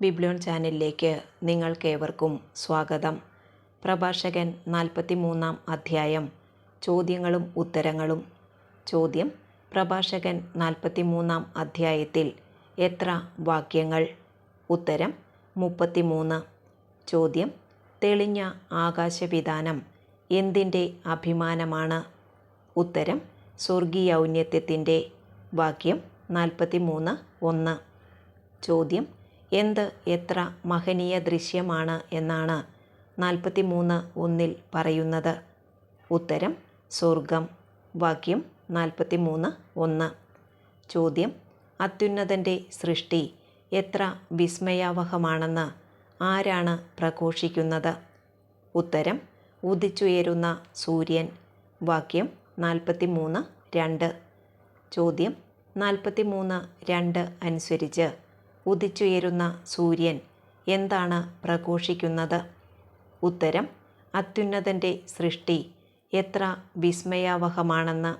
ബിബ്ലോൺ ചാനലിലേക്ക് നിങ്ങൾക്കേവർക്കും സ്വാഗതം. പ്രഭാഷകൻ നാൽപ്പത്തി മൂന്നാം അധ്യായം. ചോദ്യങ്ങളും ഉത്തരങ്ങളും. ചോദ്യം പ്രഭാഷകൻ നാൽപ്പത്തി മൂന്നാം അധ്യായത്തിൽ എത്ര വാക്യങ്ങൾ? ഉത്തരം മുപ്പത്തിമൂന്ന്. ചോദ്യം തെളിഞ്ഞ ആകാശവിധാനം എന്തിന്റെ അഭിമാനമാണ്? ഉത്തരം സ്വർഗീയൗന്നത്യത്തിന്റെ വാക്യം നാൽപ്പത്തി മൂന്ന് ഒന്ന്. ചോദ്യം എന്ത് എത്ര മഹനീയ ദൃശ്യമാണ് എന്നാണ് നാൽപ്പത്തി മൂന്ന് ഒന്നിൽ പറയുന്നത്. ഉത്തരം സ്വർഗം. വാക്യം നാൽപ്പത്തി മൂന്ന് ഒന്ന്. ചോദ്യം അത്യുന്നതന്റെ സൃഷ്ടി എത്ര വിസ്മയാവഹമാണെന്ന് ആരാണ് പ്രഘോഷിക്കുന്നത്? ഉത്തരം ഉദിച്ചുയരുന്ന സൂര്യൻ. വാക്യം നാൽപ്പത്തി മൂന്ന് രണ്ട്. ചോദ്യം നാൽപ്പത്തി മൂന്ന് രണ്ട് അനുസരിച്ച്. ഉദിച്ചുയരുന്ന സൂര്യൻ എന്താണ് പ്രഘോഷിക്കുന്നത്? ഉത്തരം അത്യുന്നതന്റെ സൃഷ്ടി എത്ര വിസ്മയാവഹമാണെന്ന്.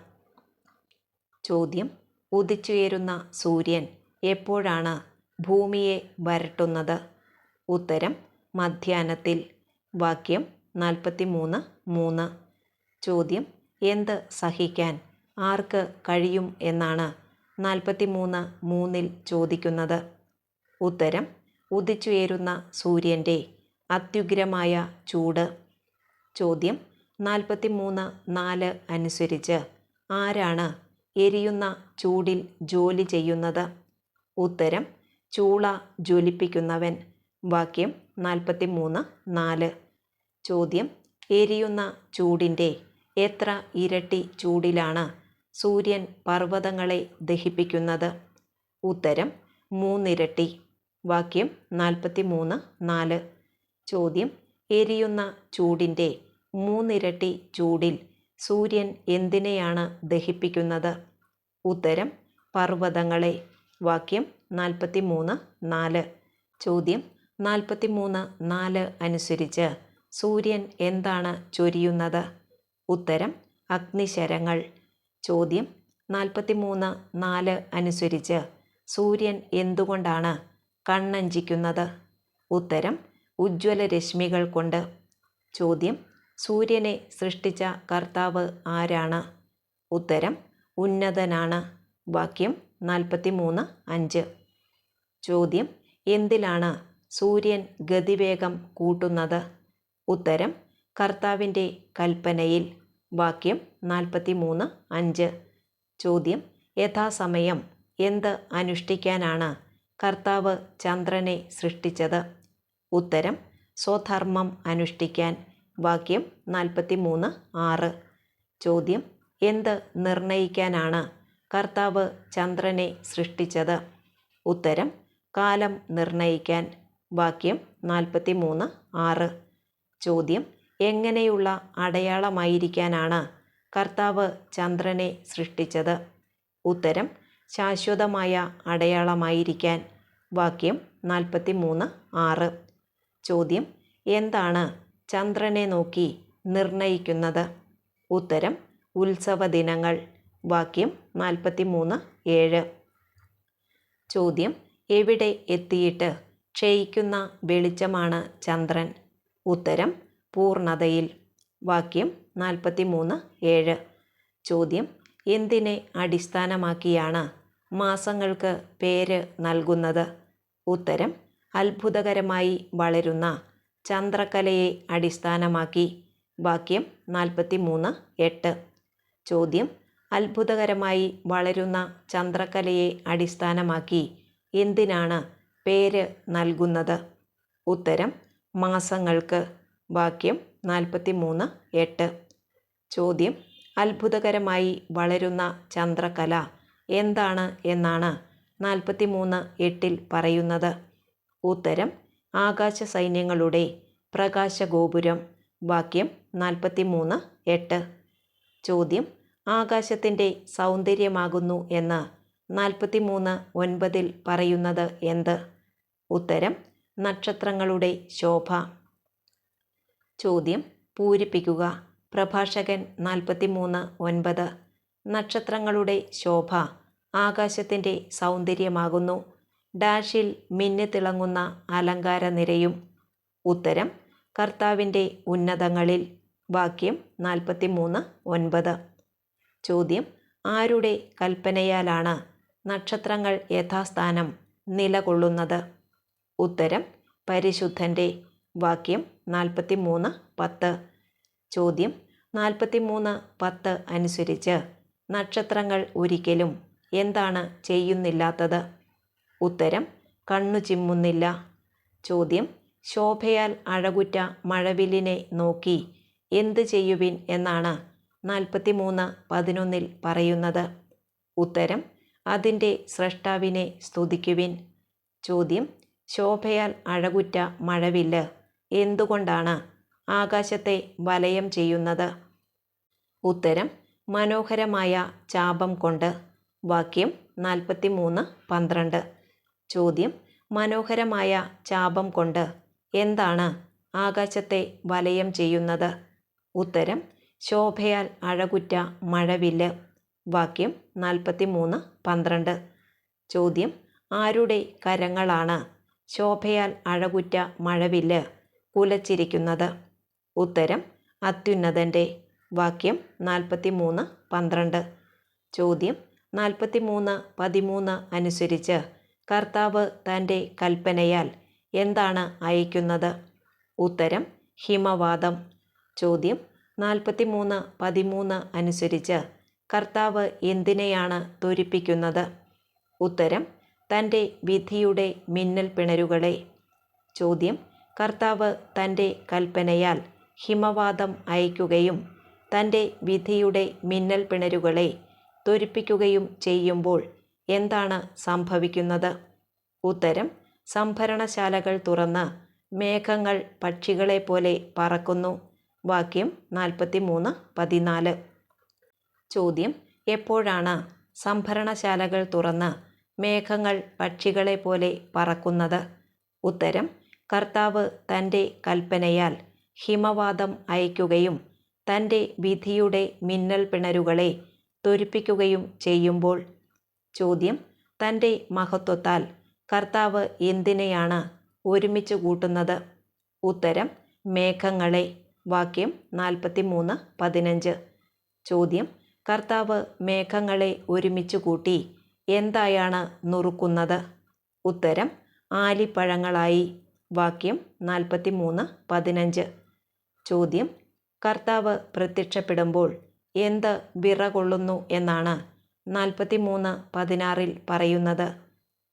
ചോദ്യം ഉദിച്ചുയരുന്ന സൂര്യൻ എപ്പോഴാണ് ഭൂമിയെ വരട്ടുന്നത്? ഉത്തരം മധ്യാഹ്നത്തിൽ. വാക്യം നാൽപ്പത്തി മൂന്ന്. ചോദ്യം എന്ത് സഹിക്കാൻ ആർക്ക് കഴിയും എന്നാണ് നാൽപ്പത്തി മൂന്ന് മൂന്നിൽ ചോദിക്കുന്നത്. ഉത്തരം ഉദിച്ചുയരുന്ന സൂര്യന്റെ അത്യുഗ്രമായ ചൂട്. ചോദ്യം നാൽപ്പത്തി മൂന്ന് നാല് അനുസരിച്ച് ആരാണ് എരിയുന്ന ചൂടിൽ ജോലി ചെയ്യുന്നത്? ഉത്തരം ചൂള ജ്വലിപ്പിക്കുന്നവൻ. വാക്യം നാൽപ്പത്തി മൂന്ന് നാല്. ചോദ്യം എരിയുന്ന ചൂടിന്റെ എത്ര ഇരട്ടി ചൂടിലാണ് സൂര്യൻ പർവതങ്ങളെ ദഹിപ്പിക്കുന്നത്? ഉത്തരം മൂന്നിരട്ടി. വാക്യം നാൽപ്പത്തി മൂന്ന് നാല്. ചോദ്യം എരിയുന്ന ചൂടിന്റെ മൂന്നിരട്ടി ചൂടിൽ സൂര്യൻ എന്തിനെയാണ് ദഹിപ്പിക്കുന്നത്? ഉത്തരം പർവതങ്ങളെ. വാക്യം നാൽപ്പത്തി മൂന്ന് നാല്. ചോദ്യം നാൽപ്പത്തി മൂന്ന് നാല് അനുസരിച്ച് സൂര്യൻ എന്താണ് ചൊരിയുന്നത്? ഉത്തരം അഗ്നിശരങ്ങൾ. ചോദ്യം നാൽപ്പത്തി മൂന്ന് നാല് അനുസരിച്ച് സൂര്യൻ എന്തുകൊണ്ടാണ് കണ്ണഞ്ചിക്കുന്നത്. ഉത്തരം ഉജ്ജ്വല രശ്മികൾ കൊണ്ട്. ചോദ്യം സൂര്യനെ സൃഷ്ടിച്ച കർത്താവ് ആരാണ്? ഉത്തരം ഉന്നതനാണ്. വാക്യം നാൽപ്പത്തി മൂന്ന് അഞ്ച്. ചോദ്യം എന്തിലാണ് സൂര്യൻ ഗതിവേഗം കൂട്ടുന്നത്? ഉത്തരം കർത്താവിന്റെ കൽപ്പനയിൽ. വാക്യം നാൽപ്പത്തി മൂന്ന് അഞ്ച്. ചോദ്യം യഥാസമയം എന്ത് അനുഷ്ഠിക്കാനാണ്? കർത്താവ് ചന്ദ്രനെ സൃഷ്ടിച്ചത്. ഉത്തരം സ്വധർമ്മം അനുഷ്ഠിക്കാൻ. വാക്യം നാൽപ്പത്തി മൂന്ന് ആറ്. ചോദ്യം എന്ത് നിർണയിക്കാനാണ് കർത്താവ് ചന്ദ്രനെ സൃഷ്ടിച്ചത്? ഉത്തരം കാലം നിർണയിക്കാൻ. വാക്യം നാൽപ്പത്തി മൂന്ന് ആറ്. ചോദ്യം എങ്ങനെയുള്ള അടയാളമായിരിക്കാനാണ് കർത്താവ് ചന്ദ്രനെ സൃഷ്ടിച്ചത്? ഉത്തരം ശാശ്വതമായ അടയാളമായിരിക്കാൻ. വാക്യം നാൽപ്പത്തി മൂന്ന് ആറ്. ചോദ്യം എന്താണ് ചന്ദ്രനെ നോക്കി നിർണയിക്കുന്നത്? ഉത്തരം ഉത്സവ ദിനങ്ങൾ. വാക്യം നാൽപ്പത്തി മൂന്ന് ഏഴ്. ചോദ്യം എവിടെ എത്തിയിട്ട് ക്ഷയിക്കുന്ന വെളിച്ചമാണ് ചന്ദ്രൻ? ഉത്തരം പൂർണതയിൽ. വാക്യം നാൽപ്പത്തി മൂന്ന് ഏഴ്. ചോദ്യം എന്തിനെ അടിസ്ഥാനമാക്കിയാണ് മാസങ്ങൾക്ക് പേര് നൽകുന്നത്? ഉത്തരം അത്ഭുതകരമായി വളരുന്ന ചന്ദ്രകലയെ അടിസ്ഥാനമാക്കി. വാക്യം നാൽപ്പത്തി മൂന്ന് എട്ട്. ചോദ്യം അത്ഭുതകരമായി വളരുന്ന ചന്ദ്രകലയെ അടിസ്ഥാനമാക്കി എന്തിനാണ് പേര് നൽകുന്നത്? ഉത്തരം മാസങ്ങൾക്ക്. വാക്യം നാൽപ്പത്തി മൂന്ന് എട്ട്. ചോദ്യം അത്ഭുതകരമായി വളരുന്ന ചന്ദ്രകല എന്താണ് എന്നാണ് നാൽപ്പത്തി മൂന്ന് എട്ടിൽ പറയുന്നത്. ഉത്തരം ആകാശ സൈന്യങ്ങളുടെ പ്രകാശഗോപുരം. വാക്യം നാൽപ്പത്തി മൂന്ന് എട്ട്. ചോദ്യം ആകാശത്തിന്റെ സൗന്ദര്യമാകുന്നു എന്ന് നാൽപ്പത്തി മൂന്ന് ഒൻപതിൽ പറയുന്നത് എന്ത്? ഉത്തരം നക്ഷത്രങ്ങളുടെ ശോഭ. ചോദ്യം പൂരിപ്പിക്കുക. പ്രഭാഷകൻ നാൽപ്പത്തി മൂന്ന് ഒൻപത്. നക്ഷത്രങ്ങളുടെ ശോഭ ആകാശത്തിന്റെ സൗന്ദര്യമാകുന്നു. ഡാഷിൽ മിന്നിത്തിളങ്ങുന്ന അലങ്കാര നിരയും. ഉത്തരം കർത്താവിന്റെ ഉന്നതങ്ങളിൽ. വാക്യം നാൽപ്പത്തി മൂന്ന് ഒൻപത്. ചോദ്യം ആരുടെ കൽപ്പനയാലാണ് നക്ഷത്രങ്ങൾ യഥാസ്ഥാനം നിലകൊള്ളുന്നത്? ഉത്തരം പരിശുദ്ധന്റെ. വാക്യം നാൽപ്പത്തി മൂന്ന് പത്ത്. ചോദ്യം നാൽപ്പത്തി മൂന്ന് പത്ത് അനുസരിച്ച് നക്ഷത്രങ്ങൾ ഒരിക്കലും എന്താണ് ചെയ്യുന്നില്ലാത്തത്? ഉത്തരം കണ്ണു ചിമ്മുന്നില്ല. ചോദ്യം ശോഭയാൽ അഴകുറ്റ മഴവില്ലിനെ നോക്കി എന്ത് ചെയ്യുവിൻ എന്നാണ് നാൽപ്പത്തി മൂന്ന് പതിനൊന്നിൽ പറയുന്നത്. ഉത്തരം അതിന്റെ സ്രഷ്ടാവിനെ സ്തുതിക്കുവിൻ. ചോദ്യം ശോഭയാൽ അഴകുറ്റ മഴവില്ല് എന്തുകൊണ്ടാണ് ആകാശത്തെ വലയം ചെയ്യുന്നത്? ഉത്തരം മനോഹരമായ ചാപം കൊണ്ട്. വാക്യം നാൽപ്പത്തി മൂന്ന് പന്ത്രണ്ട്. ചോദ്യം മനോഹരമായ ചാപം കൊണ്ട് എന്താണ് ആകാശത്തെ വലയം ചെയ്യുന്നത്? ഉത്തരം ശോഭയാൽ അഴകുറ്റ മഴവില്ല്. വാക്യം നാൽപ്പത്തി മൂന്ന് പന്ത്രണ്ട്. ചോദ്യം ആരുടെ കരങ്ങളാണ് ശോഭയാൽ അഴകുറ്റ മഴവില്ല് കുലച്ചിരിക്കുന്നത്? ഉത്തരം അത്യുന്നതന്റെ വാക്യം നാൽപ്പത്തി മൂന്ന് പന്ത്രണ്ട്. ചോദ്യം നാൽപ്പത്തി മൂന്ന് പതിമൂന്ന് അനുസരിച്ച് കർത്താവ് തന്റെ കൽപ്പനയാൽ എന്താണ് അയക്കുന്നത്? ഉത്തരം ഹിമവാദം. ചോദ്യം നാൽപ്പത്തി മൂന്ന് പതിമൂന്ന് അനുസരിച്ച് കർത്താവ് എന്തിനെയാണ് ത്വരിപ്പിക്കുന്നത് ഉത്തരം തന്റെ വിധിയുടെ മിന്നൽ പിണരുകളെ. ചോദ്യം കർത്താവ് തന്റെ കൽപ്പനയാൽ ഹിമവാദം അയക്കുകയും തന്റെ വിധിയുടെ മിന്നൽ പിണരുകളെ ത്വരിപ്പിക്കുകയും ചെയ്യുമ്പോൾ എന്താണ് സംഭവിക്കുന്നത്? ഉത്തരം സംഭരണശാലകൾ തുറന്ന് മേഘങ്ങൾ പക്ഷികളെ പോലെ പറക്കുന്നു. വാക്യം നാൽപ്പത്തി മൂന്ന് പതിനാല്. ചോദ്യം എപ്പോഴാണ് സംഭരണശാലകൾ തുറന്ന് മേഘങ്ങൾ പക്ഷികളെ പോലെ പറക്കുന്നത്? ഉത്തരം കർത്താവ് തന്റെ കൽപ്പനയാൽ ഹിമവാദം അയക്കുകയും തന്റെ വിധിയുടെ മിന്നൽ പിണരുകളെ തൊരിപ്പിക്കുകയും ചെയ്യുമ്പോൾ ചോദ്യം തന്റെ മഹത്വത്താൽ കർത്താവ് എന്തിനെയാണ് ഒരുമിച്ച് കൂട്ടുന്നത്? ഉത്തരം മേഘങ്ങളെ. വാക്യം നാൽപ്പത്തി മൂന്ന് പതിനഞ്ച്. ചോദ്യം കർത്താവ് മേഘങ്ങളെ ഒരുമിച്ച് കൂട്ടി എന്തായാണ് നുറുക്കുന്നത്? ഉത്തരം ആലിപ്പഴങ്ങളായി. വാക്യം നാൽപ്പത്തി മൂന്ന് പതിനഞ്ച്. ചോദ്യം കർത്താവ് പ്രത്യക്ഷപ്പെടുമ്പോൾ എന്ത് വിറകൊള്ളുന്നു എന്നാണ് നാൽപ്പത്തി മൂന്ന് പതിനാറിൽ പറയുന്നത്.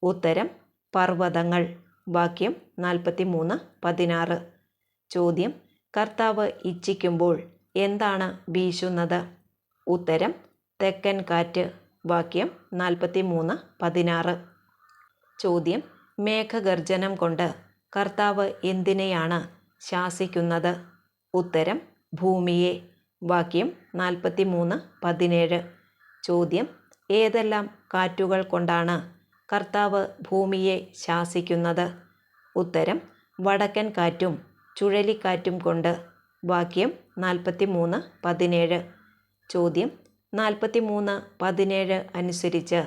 ഉത്തരം പർവതങ്ങൾ. വാക്യം നാൽപ്പത്തി മൂന്ന് പതിനാറ്. ചോദ്യം കർത്താവ് ഇച്ഛിക്കുമ്പോൾ എന്താണ് വീശുന്നത്? ഉത്തരം തെക്കൻ കാറ്റ്. വാക്യം നാൽപ്പത്തി മൂന്ന് പതിനാറ്. ചോദ്യം മേഘഗർജനം കൊണ്ട് കർത്താവ് എന്തിനെയാണ് ശാസിക്കുന്നത്? ഉത്തരം ഭൂമിയെ. വാക്യം നാൽപ്പത്തി മൂന്ന് പതിനേഴ്. ചോദ്യം ഏതെല്ലാം കാറ്റുകൾ കൊണ്ടാണ് കർത്താവ് ഭൂമിയെ ശാസിക്കുന്നത്? ഉത്തരം വടക്കൻ കാറ്റും ചുഴലിക്കാറ്റും കൊണ്ട്. വാക്യം നാൽപ്പത്തി മൂന്ന് പതിനേഴ്. ചോദ്യം നാൽപ്പത്തി മൂന്ന് പതിനേഴ് അനുസരിച്ച്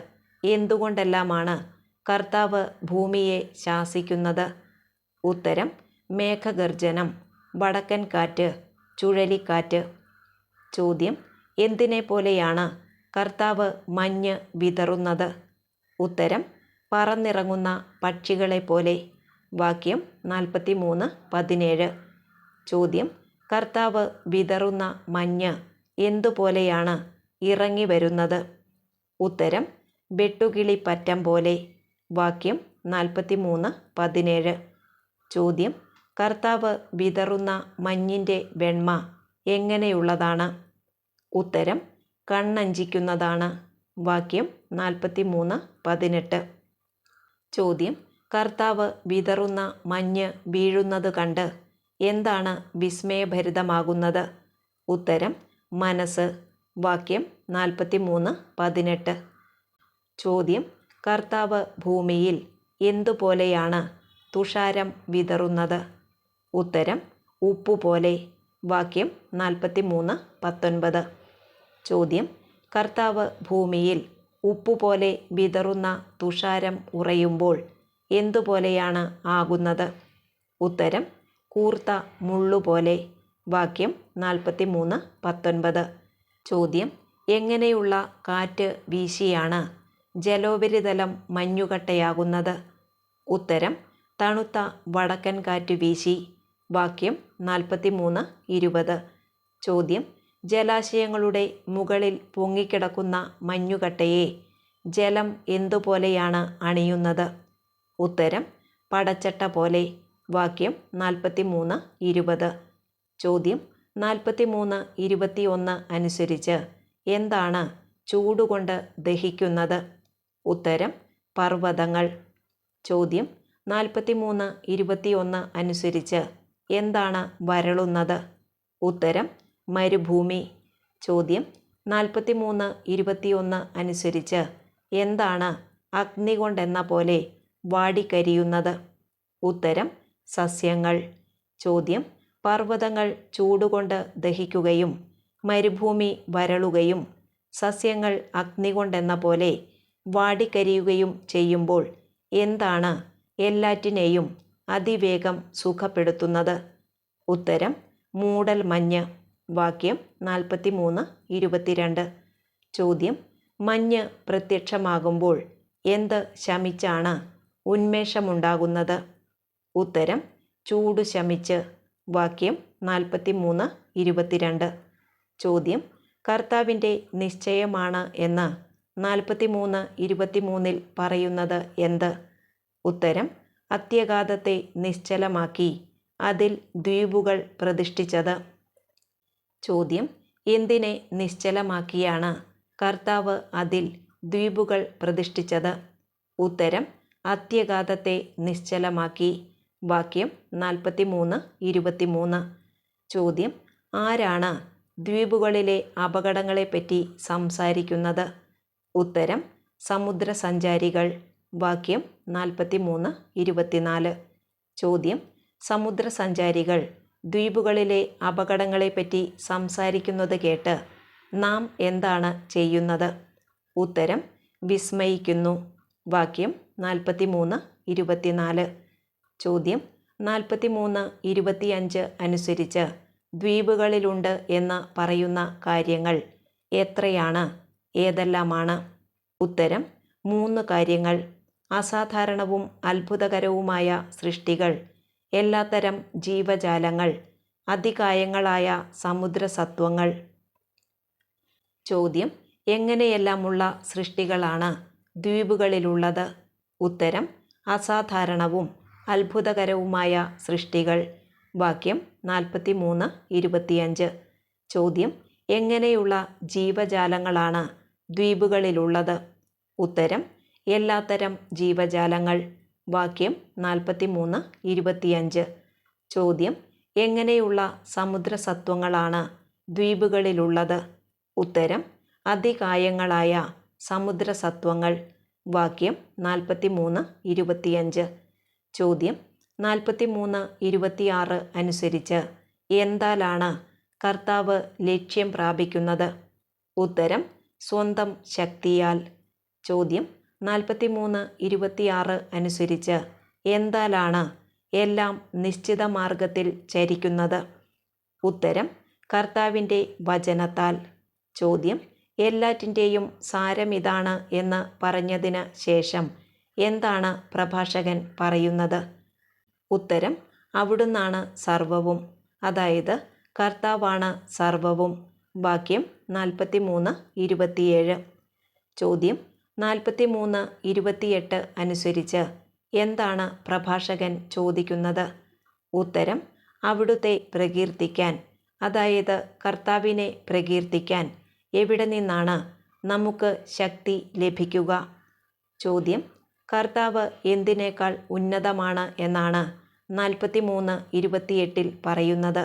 എന്തുകൊണ്ടെല്ലാമാണ് കർത്താവ് ഭൂമിയെ ശാസിക്കുന്നത്? ഉത്തരം മേഘഗർജനം വടക്കൻ കാറ്റ് ചുഴലിക്കാറ്റ്. ചോദ്യം എന്തിനെ പോലെയാണ് കർത്താവ് മഞ്ഞ് വിതറുന്നത്? ഉത്തരം പറന്നിറങ്ങുന്ന പക്ഷികളെ പോലെ. വാക്യം നാൽപ്പത്തി മൂന്ന് പതിനേഴ്. ചോദ്യം കർത്താവ് വിതറുന്ന മഞ്ഞ് എന്തുപോലെയാണ് ഇറങ്ങി വരുന്നത് ഉത്തരം വെട്ടുകിളിപ്പറ്റം പോലെ. വാക്യം നാൽപ്പത്തി മൂന്ന് പതിനേഴ്. ചോദ്യം കർത്താവ് വിതറുന്ന മഞ്ഞിന്റെ വെണ്മ എങ്ങനെയുള്ളതാണ്? ഉത്തരം കണ്ണഞ്ചിക്കുന്നതാണ്. വാക്യം നാൽപ്പത്തി മൂന്ന് പതിനെട്ട്. ചോദ്യം കർത്താവ് വിതറുന്ന മഞ്ഞ് വീഴുന്നത് കണ്ട് എന്താണ് വിസ്മയഭരിതമാകുന്നത്? ഉത്തരം മനസ്സ്. വാക്യം നാൽപ്പത്തി മൂന്ന് പതിനെട്ട്. ചോദ്യം കർത്താവ് ഭൂമിയിൽ എന്തുപോലെയാണ് തുഷാരം വിതറുന്നത്? ഉത്തരം ഉപ്പുപോലെ. വാക്യം നാൽപ്പത്തി മൂന്ന് പത്തൊൻപത്. ചോദ്യം കർത്താവ് ഭൂമിയിൽ ഉപ്പുപോലെ വിതറുന്ന തുഷാരം ഉറയുമ്പോൾ എന്തുപോലെയാണ് ആകുന്നത്? ഉത്തരം കൂർത്ത മുള്ളുപോലെ. വാക്യം നാൽപ്പത്തി മൂന്ന് പത്തൊൻപത്. ചോദ്യം എങ്ങനെയുള്ള കാറ്റ് വീശിയാണ് ജലോപരിതലം മഞ്ഞുകട്ടയാകുന്നത്? ഉത്തരം തണുത്ത വടക്കൻ കാറ്റ് വീശി. വാക്യം നാൽപ്പത്തി മൂന്ന് ഇരുപത്. ചോദ്യം ജലാശയങ്ങളുടെ മുകളിൽ പൊങ്ങിക്കിടക്കുന്ന മഞ്ഞുകട്ടയെ ജലം എന്തുപോലെയാണ് അണിയുന്നത്? ഉത്തരം പടച്ചട്ട പോലെ. വാക്യം നാൽപ്പത്തി മൂന്ന് ഇരുപത്. ചോദ്യം നാൽപ്പത്തി മൂന്ന് ഇരുപത്തി ഒന്ന് അനുസരിച്ച് എന്താണ് ചൂടുകൊണ്ട് ദഹിക്കുന്നത്? ഉത്തരം പർവതങ്ങൾ. ചോദ്യം നാൽപ്പത്തി മൂന്ന് ഇരുപത്തി ഒന്ന് അനുസരിച്ച് എന്താണ് വരളുന്നത്? ഉത്തരം മരുഭൂമി. ചോദ്യം നാൽപ്പത്തി മൂന്ന് ഇരുപത്തിയൊന്ന് അനുസരിച്ച് എന്താണ് അഗ്നി കൊണ്ടെന്ന പോലെ വാടിക്കരിയുന്നത്? ഉത്തരം സസ്യങ്ങൾ. ചോദ്യം പർവതങ്ങൾ ചൂടുകൊണ്ട് ദഹിക്കുകയും മരുഭൂമി വരളുകയും സസ്യങ്ങൾ അഗ്നി കൊണ്ടെന്ന പോലെ വാടിക്കരിയുകയും ചെയ്യുമ്പോൾ എന്താണ് എല്ലാറ്റിനെയും അതിവേഗം സുഖപ്പെടുത്തുന്നത്. ഉത്തരം മൂടൽ മഞ്ഞ്. വാക്യം നാൽപ്പത്തി മൂന്ന് ഇരുപത്തിരണ്ട്. ചോദ്യം മഞ്ഞ് പ്രത്യക്ഷമാകുമ്പോൾ എന്ത് ശമിച്ചാണ് ഉന്മേഷമുണ്ടാകുന്നത്? ഉത്തരം ചൂട് ശമിച്ച്. വാക്യം നാൽപ്പത്തി മൂന്ന് ഇരുപത്തിരണ്ട്. ചോദ്യം കർത്താവിന്റെ നിശ്ചയമാണ് എന്ന് നാൽപ്പത്തി മൂന്ന് ഇരുപത്തിമൂന്നിൽ പറയുന്നത് എന്ത്? ഉത്തരം അത്യഘാതത്തെ നിശ്ചലമാക്കി. അതിൽ ദ്വീപുകൾ പ്രതിഷ്ഠിച്ചത്. ചോദ്യം എന്തിനെ നിശ്ചലമാക്കിയാണ്? കർത്താവ് അതിൽ ദ്വീപുകൾ പ്രതിഷ്ഠിച്ചത്. ഉത്തരം അത്യഗാധത്തെ നിശ്ചലമാക്കി. വാക്യം നാൽപ്പത്തി മൂന്ന് ഇരുപത്തിമൂന്ന്. ചോദ്യം ആരാണ് ദ്വീപുകളിലെ അപകടങ്ങളെപ്പറ്റി സംസാരിക്കുന്നത്? ഉത്തരം സമുദ്രസഞ്ചാരികൾ. വാക്യം നാൽപ്പത്തി മൂന്ന് ഇരുപത്തിനാല്. ചോദ്യം. സമുദ്രസഞ്ചാരികൾ ദ്വീപുകളിലെ അപകടങ്ങളെപ്പറ്റി സംസാരിക്കുന്നത് കേട്ട് നാം എന്താണ് ചെയ്യുന്നത്? ഉത്തരം. വിസ്മയിക്കുന്നു. വാക്യം നാൽപ്പത്തി മൂന്ന് ഇരുപത്തിനാല്. ചോദ്യം. നാൽപ്പത്തി മൂന്ന് ഇരുപത്തിയഞ്ച് അനുസരിച്ച് ദ്വീപുകളിലുണ്ട് എന്ന് പറയുന്ന കാര്യങ്ങൾ എത്രയാണ്? ഏതെല്ലാമാണ്? ഉത്തരം. മൂന്ന് കാര്യങ്ങൾ അസാധാരണവും അത്ഭുതകരവുമായ സൃഷ്ടികൾ എല്ലാത്തരം ജീവജാലങ്ങൾ അതികായങ്ങളായ സമുദ്രസത്വങ്ങൾ. ചോദ്യം എങ്ങനെയെല്ലാമുള്ള സൃഷ്ടികളാണ് ദ്വീപുകളിലുള്ളത്? ഉത്തരം അസാധാരണവും അത്ഭുതകരവുമായ സൃഷ്ടികൾ. വാക്യം നാൽപ്പത്തി മൂന്ന് ഇരുപത്തിയഞ്ച്. ചോദ്യം എങ്ങനെയുള്ള ജീവജാലങ്ങളാണ് ദ്വീപുകളിലുള്ളത്? ഉത്തരം എല്ലാത്തരം ജീവജാലങ്ങൾ. വാക്യം നാൽപ്പത്തി മൂന്ന് ഇരുപത്തിയഞ്ച്. ചോദ്യം എങ്ങനെയുള്ള സമുദ്രസത്വങ്ങളാണ് ദ്വീപുകളിലുള്ളത്? ഉത്തരം അതികായങ്ങളായ സമുദ്രസത്വങ്ങൾ. വാക്യം നാൽപ്പത്തി മൂന്ന് ഇരുപത്തിയഞ്ച്. ചോദ്യം നാൽപ്പത്തി മൂന്ന് ഇരുപത്തിയാറ് അനുസരിച്ച് എന്താലാണ് കർത്താവ് ലക്ഷ്യം പ്രാപിക്കുന്നത്? ഉത്തരം സ്വന്തം ശക്തിയാൽ. ചോദ്യം നാൽപ്പത്തി മൂന്ന് ഇരുപത്തിയാറ് അനുസരിച്ച് എന്താലാണ് എല്ലാം നിശ്ചിത മാർഗത്തിൽ ചരിക്കുന്നത്? ഉത്തരം കർത്താവിന്റെ വചനത്താൽ. ചോദ്യം എല്ലാറ്റിന്റെയും സാരമിതാണ് എന്ന് പറഞ്ഞതിന് ശേഷം എന്താണ് പ്രഭാഷകൻ പറയുന്നത്? ഉത്തരം അവിടുന്നാണ് സർവവും. അതായത് കർത്താവാണ് സർവവും. വാക്യം നാൽപ്പത്തി മൂന്ന് ഇരുപത്തിയേഴ്. ചോദ്യം നാൽപ്പത്തി മൂന്ന് ഇരുപത്തിയെട്ട് അനുസരിച്ച് എന്താണ് പ്രഭാഷകൻ ചോദിക്കുന്നത്? ഉത്തരം അവിടുത്തെ പ്രകീർത്തിക്കാൻ അതായത് കർത്താവിനെ പ്രകീർത്തിക്കാൻ എവിടെ നിന്നാണ് നമുക്ക് ശക്തി ലഭിക്കുക? ചോദ്യം കർത്താവ് എന്തിനേക്കാൾ ഉന്നതമാണ് എന്നാണ് നാൽപ്പത്തി മൂന്ന് ഇരുപത്തിയെട്ടിൽ പറയുന്നത്.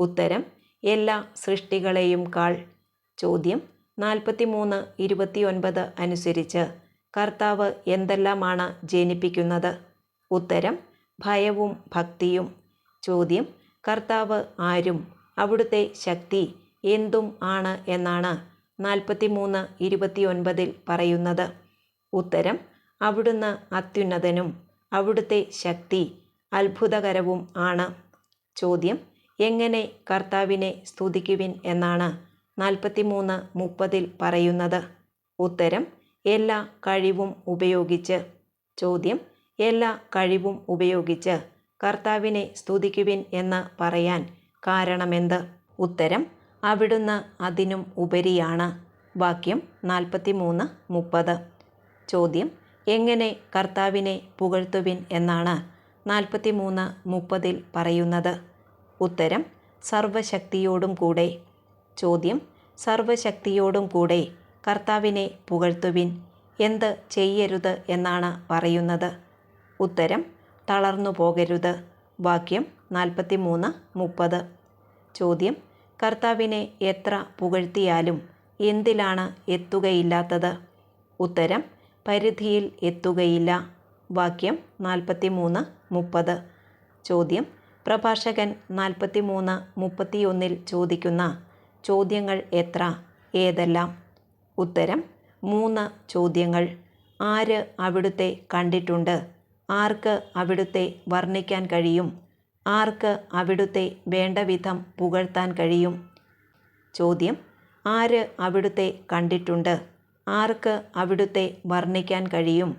ഉത്തരം എല്ലാ സൃഷ്ടികളെയും കാൾ. ചോദ്യം നാൽപ്പത്തി മൂന്ന് ഇരുപത്തിയൊൻപത് അനുസരിച്ച് കർത്താവ് എന്തെല്ലാമാണ് ജനിപ്പിക്കുന്നത്? ഉത്തരം ഭയവും ഭക്തിയും. ചോദ്യം കർത്താവ് ആരും അവിടുത്തെ ശക്തി എന്തും ആണ് എന്നാണ് നാൽപ്പത്തി മൂന്ന് ഇരുപത്തിയൊൻപതിൽ പറയുന്നത്. ഉത്തരം അവിടുന്ന് അത്യുന്നതനും അവിടുത്തെ ശക്തി അത്ഭുതകരവും ആണ്. ചോദ്യം എങ്ങനെ കർത്താവിനെ സ്തുതിക്കുവിൻ എന്നാണ് നാൽപ്പത്തിമൂന്ന് മുപ്പതിൽ പറയുന്നത്. ഉത്തരം എല്ലാ കഴിവും ഉപയോഗിച്ച്. ചോദ്യം എല്ലാ കഴിവും ഉപയോഗിച്ച്. കർത്താവിനെ സ്തുതിക്കുവിൻ എന്ന് പറയാൻ കാരണമെന്ത്? ഉത്തരം അവിടുന്ന് അതിനും ഉപരിയാണ്. വാക്യം നാൽപ്പത്തിമൂന്ന് മുപ്പത്. ചോദ്യം എങ്ങനെ കർത്താവിനെ പുകഴ്ത്തുവിൻ എന്നാണ് നാൽപ്പത്തിമൂന്ന് മുപ്പതിൽ പറയുന്നത്. ഉത്തരം സർവശക്തിയോടും കൂടെ. ചോദ്യം സർവശക്തിയോടും കൂടെ കർത്താവിനെ പുകഴ്ത്തുവിൻ. എന്ത് ചെയ്യരുത് എന്നാണ് പറയുന്നത്. ഉത്തരം തളർന്നു പോകരുത്. വാക്യം നാൽപ്പത്തി മൂന്ന് മുപ്പത്. ചോദ്യം കർത്താവിനെ എത്ര പുകഴ്ത്തിയാലും എന്തിലാണ് എത്തുകയില്ലാത്തത്? ഉത്തരം പരിധിയിൽ എത്തുകയില്ല. വാക്യം നാൽപ്പത്തി മൂന്ന് മുപ്പത്. ചോദ്യം പ്രഭാഷകൻ നാൽപ്പത്തി മൂന്ന് മുപ്പത്തിയൊന്നിൽ ചോദിക്കുന്ന ചോദ്യങ്ങൾ എത്ര? ഏതെല്ലാം? ഉത്തരം മൂന്ന് ചോദ്യങ്ങൾ. ആര് അവിടുത്തെ കണ്ടിട്ടുണ്ട്? ആർക്ക് അവിടുത്തെ വർണിക്കാൻ കഴിയും? ആർക്ക് അവിടുത്തെ വേണ്ട വിധം പുകഴ്ത്താൻ കഴിയും? ചോദ്യം ആര് അവിടുത്തെ കണ്ടിട്ടുണ്ട്? ആർക്ക് അവിടുത്തെ വർണിക്കാൻ കഴിയും?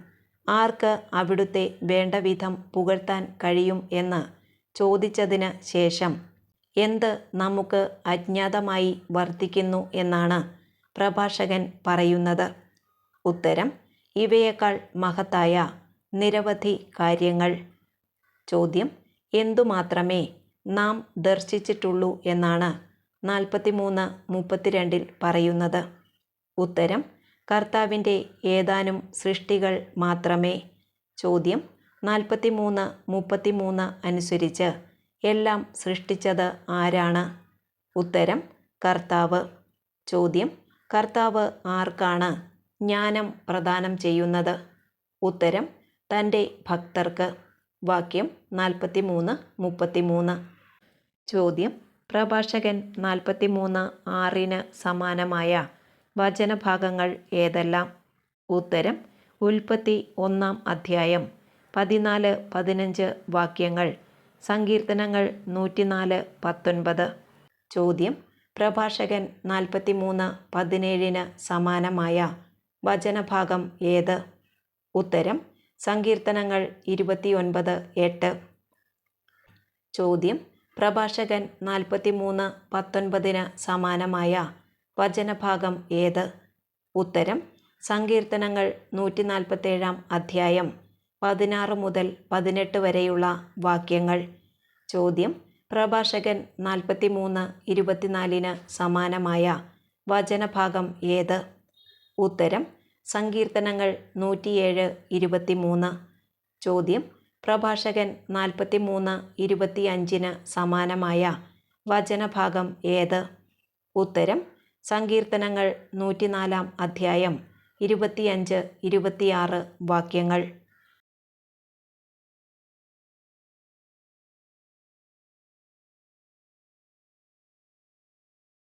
ആർക്ക് അവിടുത്തെ വേണ്ട വിധം പുകഴ്ത്താൻ കഴിയും എന്ന് ചോദിച്ചതിന് ശേഷം എന്ത് നമുക്ക് അജ്ഞാതമായി വർദ്ധിക്കുന്നു എന്നാണ് പ്രഭാഷകൻ പറയുന്നത്. ഉത്തരം ഇവയേക്കാൾ മഹത്തായ നിരവധി കാര്യങ്ങൾ. ചോദ്യം എന്തുമാത്രമേ നാം ദർശിച്ചിട്ടുള്ളൂ എന്നാണ് നാൽപ്പത്തിമൂന്ന് മുപ്പത്തിരണ്ടിൽ പറയുന്നത്. ഉത്തരം കർത്താവിന്റെ ഏതാനും സൃഷ്ടികൾ മാത്രമേ. ചോദ്യം നാൽപ്പത്തിമൂന്ന് മുപ്പത്തിമൂന്ന് അനുസരിച്ച് എല്ലാം സൃഷ്ടിച്ചത് ആരാണ്? ഉത്തരം കർത്താവ്. ചോദ്യം കർത്താവ് ആർക്കാണ്? ജ്ഞാനം പ്രദാനം ചെയ്യുന്നത്. ഉത്തരം തന്റെ ഭക്തർക്ക്. വാക്യം നാൽപ്പത്തി മൂന്ന് മുപ്പത്തി മൂന്ന് ചോദ്യം പ്രഭാഷകൻ നാൽപ്പത്തി മൂന്ന് ആറിന് സമാനമായ വചനഭാഗങ്ങൾ ഏതെല്ലാം? ഉത്തരം ഉൽപ്പത്തി ഒന്നാം അധ്യായം പതിനാല് പതിനഞ്ച് വാക്യങ്ങൾ. സങ്കീർത്തനങ്ങൾ നൂറ്റിനാല് പത്തൊൻപത്. ചോദ്യം. പ്രഭാഷകൻ നാൽപ്പത്തിമൂന്ന് പതിനേഴിന് സമാനമായ വചനഭാഗം ഏത്? ഉത്തരം. സങ്കീർത്തനങ്ങൾ ഇരുപത്തിയൊൻപത് എട്ട്. ചോദ്യം. പ്രഭാഷകൻ നാൽപ്പത്തിമൂന്ന് പത്തൊൻപതിന് സമാനമായ വചനഭാഗം ഏത്? ഉത്തരം. സങ്കീർത്തനങ്ങൾ നൂറ്റി നാൽപ്പത്തേഴാം അധ്യായം. പതിനാറ് മുതൽ പതിനെട്ട് വരെയുള്ള വാക്യങ്ങൾ. ചോദ്യം. പ്രഭാഷകൻ നാൽപ്പത്തിമൂന്ന് ഇരുപത്തിനാലിന് സമാനമായ വചനഭാഗം ഏത്? ഉത്തരം. സങ്കീർത്തനങ്ങൾ നൂറ്റിയേഴ് ഇരുപത്തിമൂന്ന്. ചോദ്യം. പ്രഭാഷകൻ നാൽപ്പത്തിമൂന്ന് ഇരുപത്തിയഞ്ചിന് സമാനമായ വചനഭാഗം ഏത്? ഉത്തരം. സങ്കീർത്തനങ്ങൾ നൂറ്റിനാലാം അധ്യായം ഇരുപത്തിയഞ്ച് ഇരുപത്തിയാറ് വാക്യങ്ങൾ.